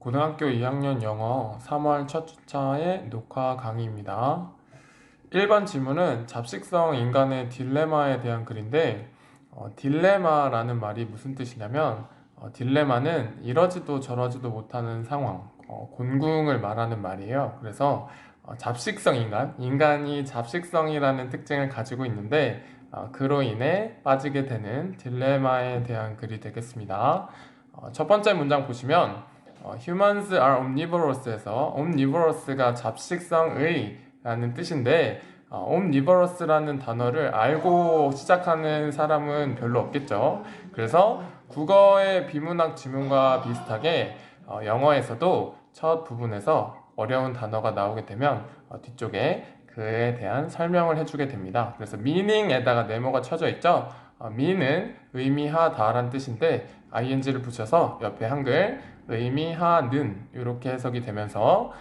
고등학교 2학년 영어 3월 첫 주차의 녹화 강의입니다. 1번 질문은 잡식성 인간의 딜레마에 대한 글인데, 어, 딜레마라는 말이 무슨 뜻이냐면, 어, 딜레마는 이러지도 저러지도 못하는 상황, 어, 곤궁을 말하는 말이에요. 그래서 어, 잡식성 인간, 인간이 잡식성이라는 특징을 가지고 있는데, 어, 그로 인해 빠지게 되는 딜레마에 대한 글이 되겠습니다. 어, 첫 번째 문장 보시면, 어, humans are omnivorous에서 omnivorous가 잡식성의 라는 뜻인데 어, omnivorous라는 단어를 알고 시작하는 사람은 별로 없겠죠. 그래서 국어의 비문학 지문과 비슷하게 어, 영어에서도 첫 부분에서 어려운 단어가 나오게 되면 어, 뒤쪽에 그에 대한 설명을 해주게 됩니다. 그래서 meaning에다가 네모가 쳐져 있죠. 어, mean은 의미하다라는 뜻인데 ing를 붙여서 옆에 한글 의미하는 이렇게 해석이 되면서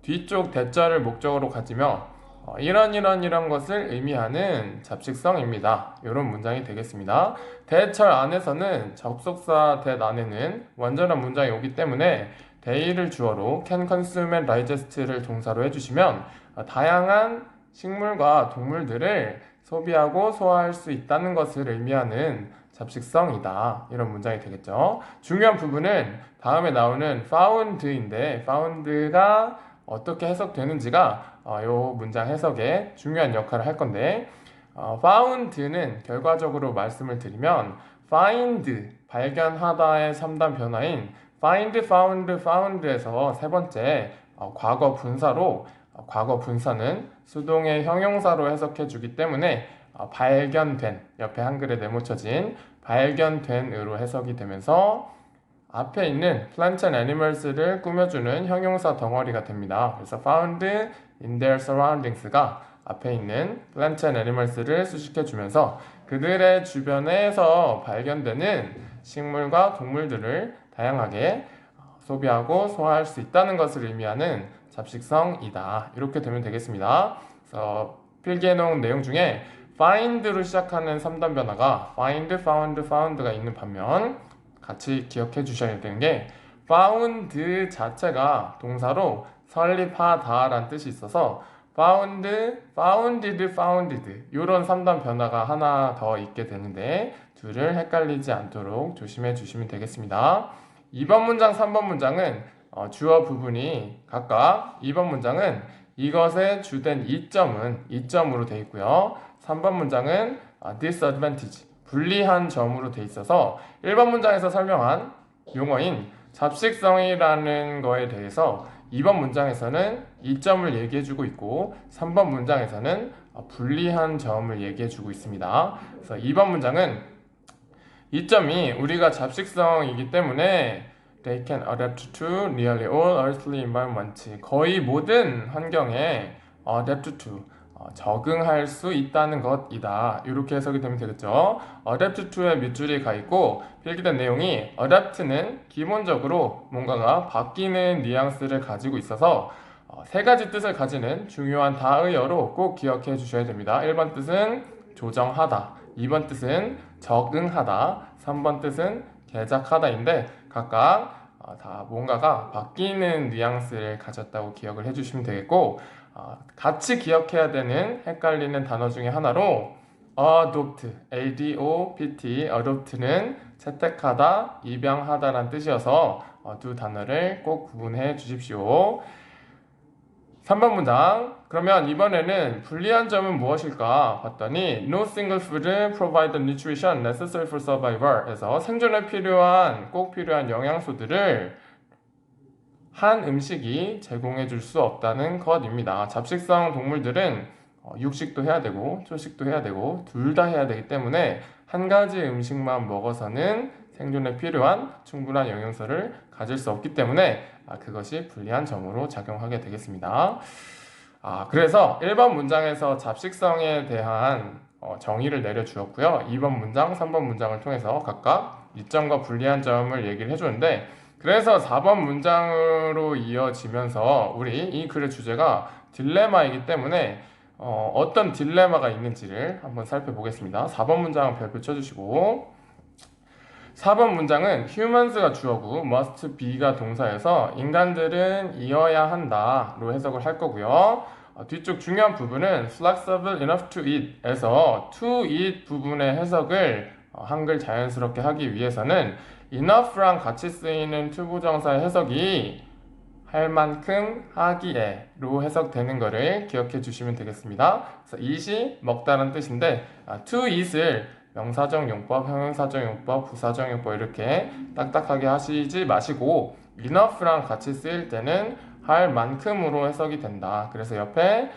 뒤쪽 대절을 목적으로 가지며 어, 이런 이런 이런 것을 의미하는 잡식성입니다. 이런 문장이 되겠습니다. 대철 안에서는 접속사 대 안에는 완전한 문장이 오기 때문에 데이를 주어로 can consume and digest를 동사로 해주시면 어, 다양한 식물과 동물들을 소비하고 소화할 수 있다는 것을 의미하는 잡식성이다. 이런 문장이 되겠죠. 중요한 부분은 다음에 나오는 found인데 found가 어떻게 해석되는지가 어, 이 문장 해석에 중요한 역할을 할 건데 어, found는 결과적으로 말씀을 드리면 find 발견하다의 3단 변화인 find, found, found에서 세 번째 어, 과거 분사로 어, 과거 분사는 수동의 형용사로 해석해 주기 때문에 어, 발견된 옆에 한글에 네모쳐진 발견된으로 해석이 되면서 앞에 있는 plant and animals를 꾸며주는 형용사 덩어리가 됩니다. 그래서 found in their surroundings가 앞에 있는 plant and animals를 수식해 주면서 그들의 주변에서 발견되는 식물과 동물들을 다양하게 소비하고 소화할 수 있다는 것을 의미하는 잡식성이다. 이렇게 되면 되겠습니다. 그래서 필기해 놓은 내용 중에 find로 시작하는 3단 변화가 find, found, found가 있는 반면 같이 기억해 주셔야 되는 게 found 자체가 동사로 설립하다 라는 뜻이 있어서 found, founded, founded 이런 3단 변화가 하나 더 있게 되는데 둘을 헷갈리지 않도록 조심해 주시면 되겠습니다. 2번 문장, 3번 문장은 어, 주어 부분이 각각 2번 문장은 이것의 주된 이점은 이점으로 되어 있고요. 3번 문장은 아, disadvantage 불리한 점으로 되어 있어서 1번 문장에서 설명한 용어인 잡식성이라는 거에 대해서 2번 문장에서는 이점을 얘기해 주고 있고 3번 문장에서는 아, 불리한 점을 얘기해 주고 있습니다. 그래서 2번 문장은 이점이 우리가 잡식성이기 때문에 they can adapt to nearly all earthly environments. 거의 모든 환경에 adapt to 어, 적응할 수 있다는 것이다. 이렇게 해석이 되면 되겠죠. adapt to에 밑줄이 가 있고 필기된 내용이 adapt는 기본적으로 뭔가가 바뀌는 뉘앙스를 가지고 있어서 어, 세 가지 뜻을 가지는 중요한 다의어로 꼭 기억해 주셔야 됩니다. 1번 뜻은 조정하다, 2번 뜻은 적응하다, 3번 뜻은 개작하다인데 각각 어, 다 뭔가가 바뀌는 뉘앙스를 가졌다고 기억을 해주시면 되겠고 어, 같이 기억해야 되는 헷갈리는 단어 중에 하나로 adopt, a-d-o-p-t, adopt는 채택하다, 입양하다라는 뜻이어서 어, 두 단어를 꼭 구분해 주십시오. 3번 문장. 그러면 이번에는 불리한 점은 무엇일까 봤더니 No single food provide the nutrition necessary for survival 에서 생존에 필요한 꼭 필요한 영양소들을 한 음식이 제공해 줄 수 없다는 것입니다. 잡식성 동물들은 어, 육식도 해야 되고 초식도 해야 되고 둘 다 해야 되기 때문에 한 가지 음식만 먹어서는 생존에 필요한 충분한 영양소를 가질 수 없기 때문에 아, 그것이 불리한 점으로 작용하게 되겠습니다. 아, 그래서 1번 문장에서 잡식성에 대한 어, 정의를 내려주었고요. 2번 문장, 3번 문장을 통해서 각각 이점과 불리한 점을 얘기를 해주는데 그래서 4번 문장으로 이어지면서 우리 이 글의 주제가 딜레마이기 때문에 어, 어떤 딜레마가 있는지를 한번 살펴보겠습니다. 4번 문장은 별표 쳐주시고 4번 문장은 humans가 주어고 must be가 동사여서 인간들은 이어야 한다로 해석을 할 거고요. 어, 뒤쪽 중요한 부분은 flexible enough to eat에서 to eat 부분의 해석을 어, 한글 자연스럽게 하기 위해서는 enough랑 같이 쓰이는 투부정사의 해석이 할 만큼 하기에로 해석되는 것을 기억해 주시면 되겠습니다. 그래서 eat이 먹다라는 뜻인데 아, to eat을 명사적 용법, 형용사적 용법, 부사적 용법 이렇게 딱딱하게 하시지 마시고 enough랑 같이 쓰일 때는 할 만큼으로 해석이 된다. 그래서 옆에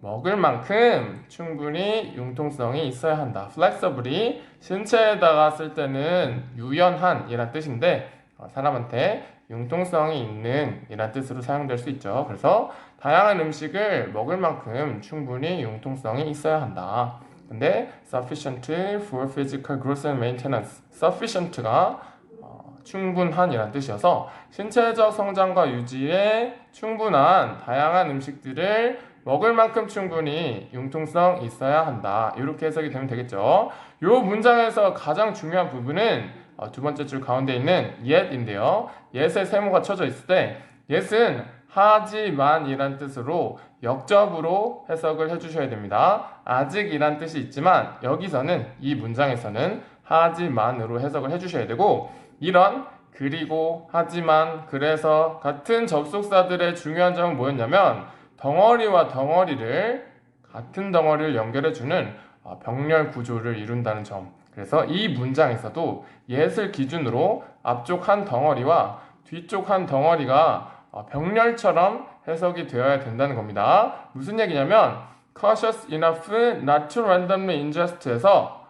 먹을 만큼 충분히 융통성이 있어야 한다. flexible이 신체에다가 쓸 때는 유연한 이란 뜻인데 어, 사람한테 융통성이 있는 이란 뜻으로 사용될 수 있죠. 그래서 다양한 음식을 먹을 만큼 충분히 융통성이 있어야 한다. 근데 sufficient for physical growth and maintenance. sufficient가 어, 충분한이란 뜻이어서 신체적 성장과 유지에 충분한 다양한 음식들을 먹을 만큼 충분히 융통성 있어야 한다. 이렇게 해석이 되면 되겠죠. 이 문장에서 가장 중요한 부분은 어, 두 번째 줄 가운데 있는 yet인데요. yet의 세모가 쳐져 있을 때 yet은 하지만이란 뜻으로 역접으로 해석을 해주셔야 됩니다. 아직이란 뜻이 있지만 여기서는 이 문장에서는 하지만으로 해석을 해주셔야 되고 이런 그리고 하지만 그래서 같은 접속사들의 중요한 점은 뭐였냐면 덩어리와 덩어리를 같은 덩어리를 연결해주는 어, 병렬 구조를 이룬다는 점. 그래서 이 문장에서도 예을 기준으로 앞쪽 한 덩어리와 뒤쪽 한 덩어리가 어, 병렬처럼 해석이 되어야 된다는 겁니다. 무슨 얘기냐면 cautious enough not to randomly ingest에서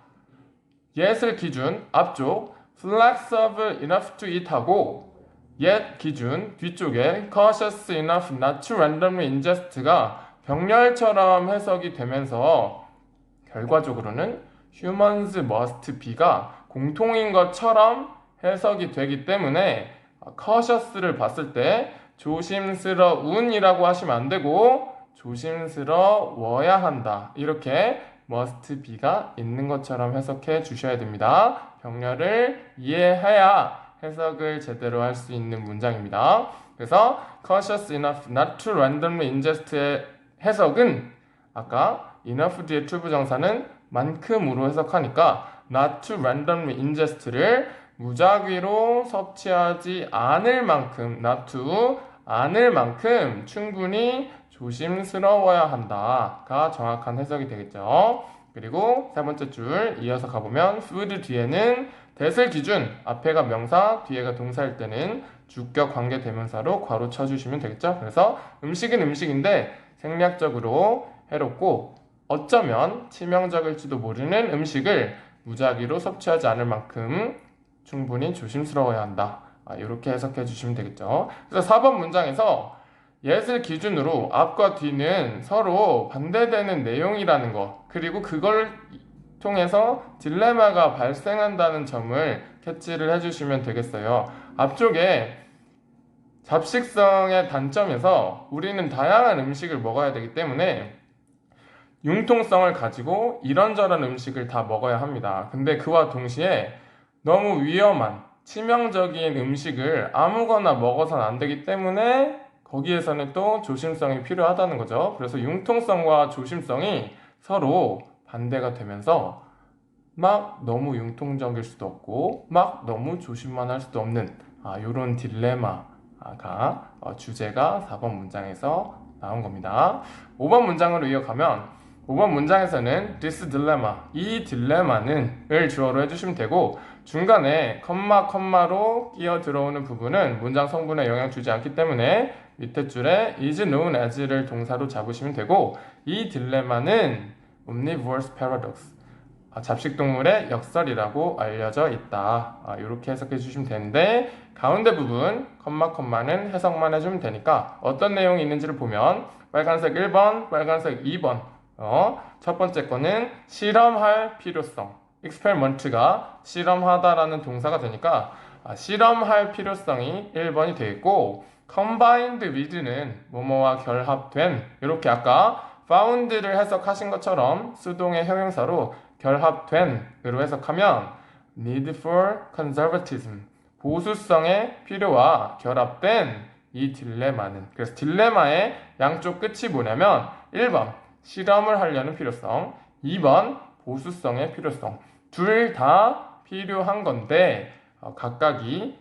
예을 기준 앞쪽 flexible enough to eat하고 yet 기준 뒤쪽에 cautious enough not to randomly ingest가 병렬처럼 해석이 되면서 결과적으로는 humans must be가 공통인 것처럼 해석이 되기 때문에 cautious를 봤을 때 조심스러운이라고 하시면 안 되고 조심스러워야 한다. 이렇게 must be가 있는 것처럼 해석해 주셔야 됩니다. 병렬을 이해해야 해석을 제대로 할 수 있는 문장입니다. 그래서 cautious enough not to randomly ingest의 해석은 아까 enough 뒤에 투부정사는 만큼으로 해석하니까 not to randomly ingest를 무작위로 섭취하지 않을 만큼 to 않을 만큼 충분히 조심스러워야 한다가 정확한 해석이 되겠죠. 그리고 세 번째 줄 이어서 가보면 food 뒤에는 대슬 기준 앞에가 명사 뒤에가 동사일 때는 주격 관계 대명사로 괄호 쳐주시면 되겠죠. 그래서 음식은 음식인데 생략적으로 해롭고 어쩌면 치명적일지도 모르는 음식을 무작위로 섭취하지 않을 만큼 충분히 조심스러워야 한다. 아, 이렇게 해석해 주시면 되겠죠. 그래서 4번 문장에서 예을 기준으로 앞과 뒤는 서로 반대되는 내용이라는 것, 그리고 그걸 통해서 딜레마가 발생한다는 점을 캐치를 해주시면 되겠어요. 앞쪽에 잡식성의 단점에서 우리는 다양한 음식을 먹어야 되기 때문에 융통성을 가지고 이런저런 음식을 다 먹어야 합니다. 근데 그와 동시에 너무 위험한 치명적인 음식을 아무거나 먹어서는 안 되기 때문에 거기에서는 또 조심성이 필요하다는 거죠. 그래서 융통성과 조심성이 서로 반대가 되면서 막 너무 융통적일 수도 없고 막 너무 조심만 할 수도 없는 아, 이런 딜레마가 어, 주제가 4번 문장에서 나온 겁니다. 5번 문장으로 이어가면 5번 문장에서는 this dilemma, 이 딜레마는 을 주어로 해주시면 되고 중간에 컴마 컴마로 끼어 들어오는 부분은 문장 성분에 영향 주지 않기 때문에 밑에 줄에 is known as를 동사로 잡으시면 되고 이 딜레마는 omnivorous paradox, 아, 잡식동물의 역설이라고 알려져 있다. 아, 이렇게 해석해 주시면 되는데 가운데 부분 컴마 컴마는 해석만 해주면 되니까 어떤 내용이 있는지를 보면 빨간색 1번, 빨간색 2번 어, 첫 번째 거는 실험할 필요성. Experiment가 실험하다라는 동사가 되니까 아, 실험할 필요성이 1번이 되겠고 combined with는 뭐뭐와 결합된 이렇게 아까 found를 해석하신 것처럼 수동의 형용사로 결합된으로 해석하면 need for conservatism 보수성의 필요와 결합된 이 딜레마는 그래서 딜레마의 양쪽 끝이 뭐냐면 1번 실험을 하려는 필요성 2번 보수성의 필요성 둘 다 필요한 건데 어, 각각이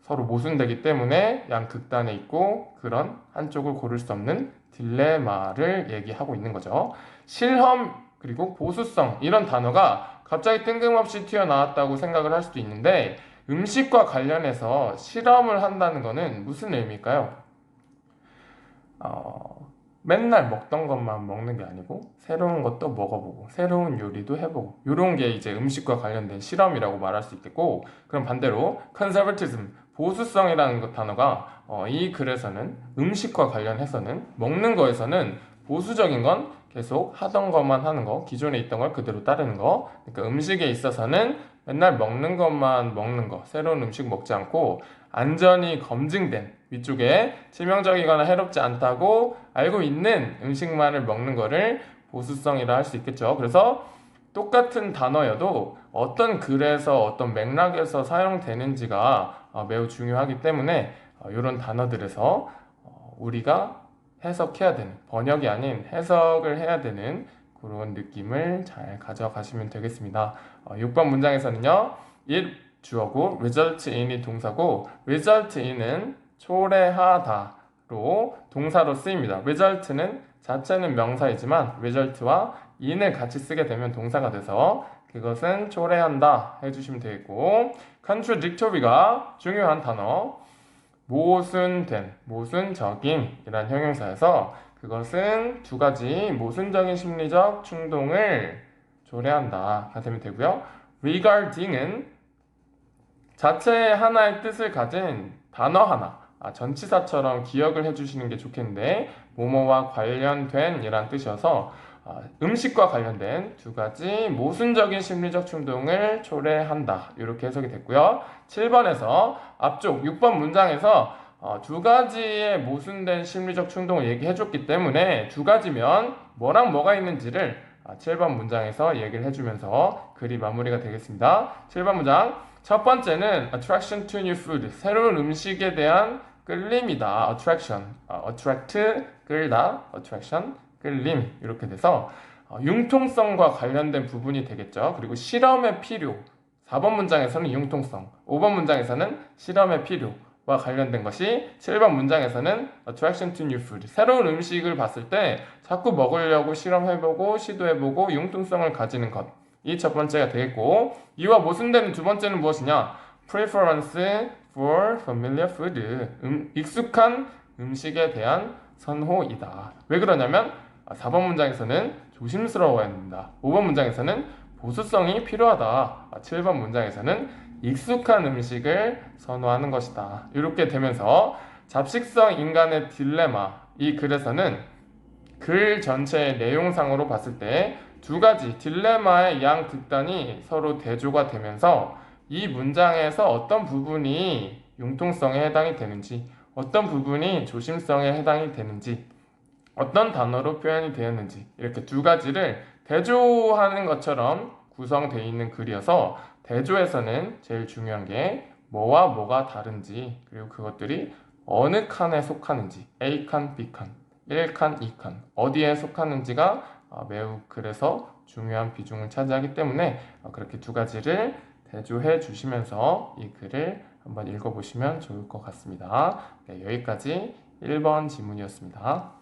서로 모순되기 때문에 양 극단에 있고 그런 한쪽을 고를 수 없는 딜레마를 얘기하고 있는 거죠. 실험 그리고 보수성 이런 단어가 갑자기 뜬금없이 튀어나왔다고 생각을 할 수도 있는데 음식과 관련해서 실험을 한다는 것은 무슨 의미일까요? 어, 맨날 먹던 것만 먹는 게 아니고 새로운 것도 먹어보고 새로운 요리도 해보고 이런 게 이제 음식과 관련된 실험이라고 말할 수 있겠고 그럼 반대로 conservatism 보수성이라는 그 단어가 어, 이 글에서는 음식과 관련해서는 먹는 거에서는 보수적인 건 계속 하던 것만 하는 거 기존에 있던 걸 그대로 따르는 거. 그러니까 음식에 있어서는 맨날 먹는 것만 먹는 거 새로운 음식 먹지 않고 안전이 검증된 위쪽에 치명적이거나 해롭지 않다고 알고 있는 음식만을 먹는 거를 보수성이라 할 수 있겠죠. 그래서 똑같은 단어여도 어떤 글에서 어떤 맥락에서 사용되는지가 어, 매우 중요하기 때문에 이런 단어들에서 어, 우리가 해석해야 되는 번역이 아닌 해석을 해야 되는 그런 느낌을 잘 가져가시면 되겠습니다. 어, 6번 문장에서는요. 1 주어고 result in이 동사고 result in은 초래하다로 동사로 쓰입니다. result는 자체는 명사이지만 result와 in을 같이 쓰게 되면 동사가 돼서 그것은 초래한다 해주시면 되겠고 contradictory가 중요한 단어 모순된, 모순적인 이란 형용사에서 그것은 두 가지 모순적인 심리적 충동을 조례한다가 되면 되고요. regarding은 자체의 하나의 뜻을 가진 단어 하나, 아, 전치사처럼 기억을 해주시는 게 좋겠는데 뭐뭐와 관련된 이란 뜻이어서 아, 음식과 관련된 두 가지 모순적인 심리적 충동을 초래한다. 이렇게 해석이 됐고요. 7번에서 앞쪽 6번 문장에서 어, 두 가지의 모순된 심리적 충동을 얘기해 줬기 때문에 두 가지면 뭐랑 뭐가 있는지를 아, 7번 문장에서 얘기를 해주면서 글이 마무리가 되겠습니다. 7번 문장. 첫 번째는 attraction to new food. 새로운 음식에 대한 끌림이다. attraction, 어, attract 끌다, attraction 끌림. 이렇게 돼서 어, 융통성과 관련된 부분이 되겠죠. 그리고 실험의 필요. 4번 문장에서는 융통성, 5번 문장에서는 실험의 필요 와 관련된 것이 7번 문장에서는 attraction to new food 새로운 음식을 봤을 때 자꾸 먹으려고 실험해보고 시도해보고 융통성을 가지는 것. 이 첫 번째가 되겠고 이와 모순되는 두 번째는 무엇이냐? preference for familiar food 음, 익숙한 음식에 대한 선호이다. 왜 그러냐면 4번 문장에서는 조심스러워야 합니다. 5번 문장에서는 보수성이 필요하다. 7번 문장에서는 익숙한 음식을 선호하는 것이다. 이렇게 되면서 잡식성 인간의 딜레마 이 글에서는 글 전체의 내용상으로 봤을 때 두 가지 딜레마의 양 극단이 서로 대조가 되면서 이 문장에서 어떤 부분이 융통성에 해당이 되는지 어떤 부분이 조심성에 해당이 되는지 어떤 단어로 표현이 되었는지 이렇게 두 가지를 대조하는 것처럼 구성되어 있는 글이어서 대조에서는 제일 중요한 게 뭐와 뭐가 다른지 그리고 그것들이 어느 칸에 속하는지 A칸, B칸, 1칸, 2칸 어디에 속하는지가 어, 매우 그래서 중요한 비중을 차지하기 때문에 어, 그렇게 두 가지를 대조해 주시면서 이 글을 한번 읽어보시면 좋을 것 같습니다. 네, 여기까지 1번 지문이었습니다.